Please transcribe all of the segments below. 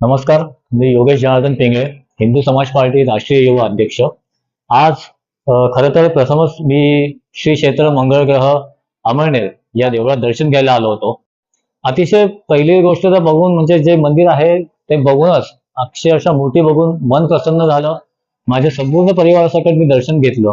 नमस्कार मी योगेश जनार्दन पेंगळे हिंदू समाज पार्टी राष्ट्रीय युवा अध्यक्ष. आज खर खरं तर प्रथमच मी श्री क्षेत्र मंगळ ग्रह अमळनेर या देवळात दर्शन घ्यायला आलो होतो. अतिशय पहिली गोष्ट तर बघून म्हणजे जे मंदिर आहे ते बघूनच अक्षरशः मूर्ती बघून मन प्रसन्न झालं. माझ्या संपूर्ण परिवारासकट मी दर्शन घेतलं.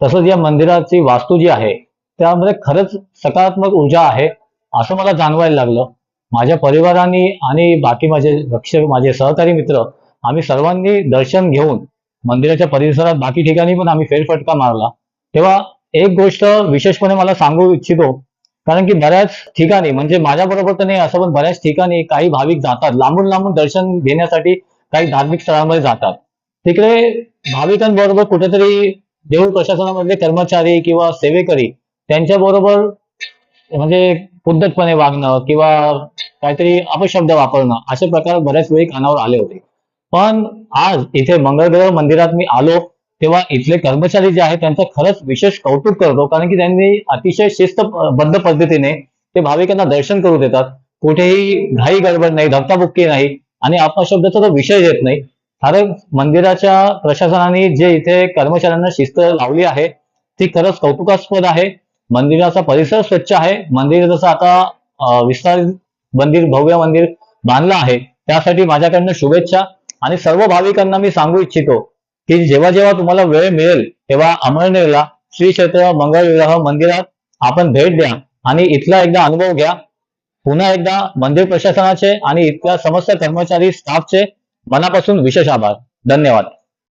तसंच या मंदिराची वास्तू जी आहे त्यामध्ये खरंच सकारात्मक ऊर्जा आहे असं मला जाणवायला लागलं. माझ्या परिवाराने आणि बाकी माझे रक्षक माझे सहकारी मित्र आम्ही सर्वांनी दर्शन घेऊन मंदिराच्या परिसरात बाकी ठिकाणी पण आम्ही फेरफटका मारला. तेव्हा एक गोष्ट विशेषपणे मला सांगू इच्छितो कारण की बऱ्याच ठिकाणी म्हणजे माझ्या बरोबर तर नाही असं पण बऱ्याच ठिकाणी काही भाविक जातात लांबून लांबून दर्शन घेण्यासाठी काही धार्मिक स्थळांमध्ये जातात. तिकडे भाविकांबरोबर कुठेतरी देऊळ प्रशासनामधले कर्मचारी किंवा सेवेकरी त्यांच्या बरोबर म्हणजे उद्धटपणे वागणं किंवा काहीतरी अपशब्द वापरणं असे प्रकार बऱ्याच वेळी कानावर आले होते. पण आज इथे मंगळग्रह मंदिरात मी आलो तेव्हा इथले कर्मचारी जे आहेत त्यांचं खरंच विशेष कौतुक करतो कारण की त्यांनी अतिशय शिस्तबद्ध पद्धतीने ते भाविकांना दर्शन करू देतात. कुठेही घाई गडबड नाही धक्काबुक्की नाही आणि अपशब्दाचा तो विषय येत नाही. कारण मंदिराच्या प्रशासनाने जे इथे कर्मचाऱ्यांना शिस्त लावली आहे ती खरंच कौतुकास्पद आहे. मंदिराचा परिसर स्वच्छ आहे. मंदिर जसं आता विस्तार विस्तारित मंदिर भव्य मंदिर बांधलं आहे. त्यासाठी माझ्याकडनं शुभेच्छा आणि सर्व भाविकांना मी सांगू इच्छितो की जेव्हा जेव्हा तुम्हाला वेळ मिळेल तेव्हा अमळनेरला श्री क्षेत्र मंगळग्रह मंदिरात आपण भेट द्या आणि इथला एकदा अनुभव घ्या. पुन्हा एकदा मंदिर प्रशासनाचे आणि इथल्या समस्त कर्मचारी स्टाफचे मनापासून विशेष आभार. धन्यवाद.